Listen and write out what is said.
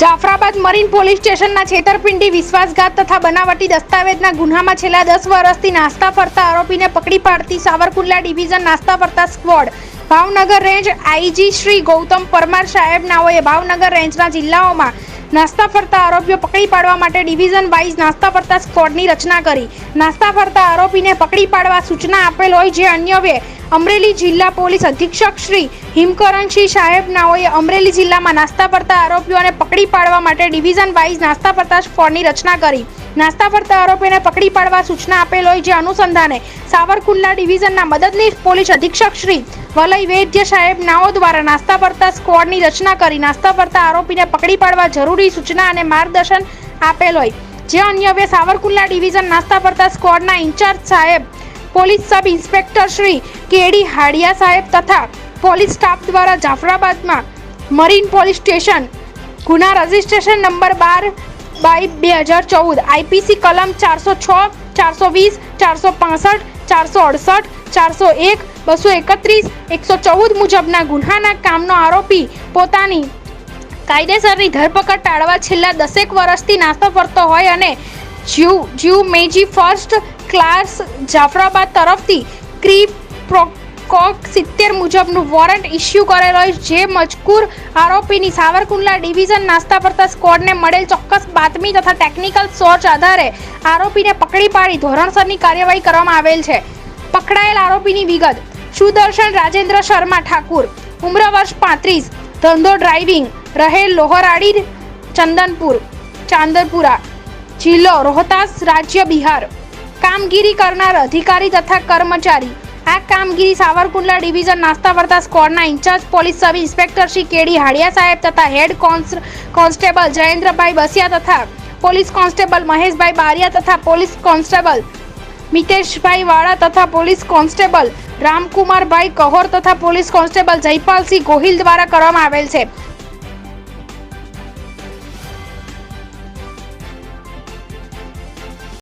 Jafrabad marine police સ્ટેશનના છેતરપિંડી, વિશ્વાસઘાત તથા બનાવટી દસ્તાવેજના ગુનામાં છેલ્લા દસ વર્ષથી નાસ્તા ફરતા આરોપીને પકડી પાડતી સાવરકુંડલા ડિવિઝન નાસ્તા ફરતા squad. Bhavnagar range IG Shri Gautam Parmar સાહેબ નાઓએ ભાવનગર રેન્જના જિલ્લાઓમાં નાસ્તા ફરતા આરોપીઓ પકડી પાડવા માટે ડિવિઝન વાઇઝ નાસ્તા ફરતા સ્ક્વોડની રચના કરી. નાસ્તા ફરતા આરોપીને પકડી પાડવા સૂચના આપેલ હોય જે અન્યવે અમરેલી જિલ્લા પોલીસ અધિક્ષક શ્રી હિમકરણસિંહ સાહેબ નાઓએ અમરેલી જિલ્લામાં નાસ્તા ફરતા આરોપીઓને પકડી પાડવા માટે ડિવિઝન વાઇઝ નાસ્તા ફરતા સ્ક્વોડની રચના કરી. નાસ્તા ફરતા આરોપીને પકડી પાડવા સૂચના આપેલ હોય જે અનુસંધાને સાવરકુંડલા ડિવિઝનના મદદનીશ પોલીસ અધિક્ષક શ્રી વલય વૈદ્ય સાહેબ નાઓ દ્વારા નાસ્તા ફરતા સ્કવોડની રચના કરી નાસ્તા ફરતા આરોપીને પકડી પાડવા જરૂરી સૂચના અને માર્ગદર્શન આપેલ હોય. જે અન્યવે સાવરકુંડલા ડિવિઝન નાસ્તા ફરતા સ્કવોડના ઇન્ચાર્જ સાહેબ police sub inspector Shri K D Hadiya સાહેબ તથા પોલીસ સ્ટાફ દ્વારા જાફરાબાદમાં મરીન પોલીસ સ્ટેશન ગુના રજિસ્ટ્રેશન નંબર બાર બાય બે હજાર ચૌદ. આઈપીસી કલમ ચારસો છ, ચારસો વીસ, ચારસો પાસઠ, ચારસો અડસઠ, ચારસો એક, બસો એકત્રીસ, એકસો ચૌદ મુજબના ગુન્હાના કામનો આરોપી પોતાની કાયદેસરની ધરપકડ ટાળવા છેલ્લા દસેક વર્ષથી નાસ્તો ફરતો હોય અને જ્યુ મેજી ફર્સ્ટ ક્લાસ જાફરાબાદ તરફથી ક્રી પ્રોકોક સિત્તેર મુજબનું વોરંટ ઇસ્યુ કરેલો જે મજકૂર આરોપીની સાવરકુંડલા ડિવિઝન નાસ્તા ફરતા સ્કોડને મળેલ ચોક્કસ બાતમી તથા ટેકનિકલ સર્ચ આધારે આરોપીને પકડી પાડી ધોરણસરની કાર્યવાહી કરવામાં આવેલ છે. પકડાયેલ આરોપીની વિગત, સુદર્શન રાજેન્દ્ર શર્મા ઠાકુર, ઉમ્ર વર્ષ પાંત્રીસ, ધંધો ડ્રાઇવિંગ રહે લોહરાડી, ચંદનપુર, ચાંદરપુરા. જિલ્લો રોહતાસ રાજ્ય બિહાર. કામગીરી કરનાર અધિકારી તથા કર્મચારી. આ કામગીરી સાવરકુંડલા ડિવિઝન નાસ્તા વર્તા સ્કોડના in-charge police sub inspector Shri KD Hadiya સાહેબ તથા હેડ કોન્સ, કોન્સ્ટેબલ જયેન્દ્રભાઈ બસિયા તથા પોલીસ કોન્સ્ટેબલ મહેશભાઈ બારિયા તથા પોલીસ કોન્સ્ટેબલ મિતેશભાઈ વાળા તથા પોલીસ કોન્સ્ટેબલ રામકુમારભાઈ કહોર તથા પોલીસ કોન્સ્ટેબલ જયપાલસિંહ ગોહિલ દ્વારા કરવામાં આવેલ છે.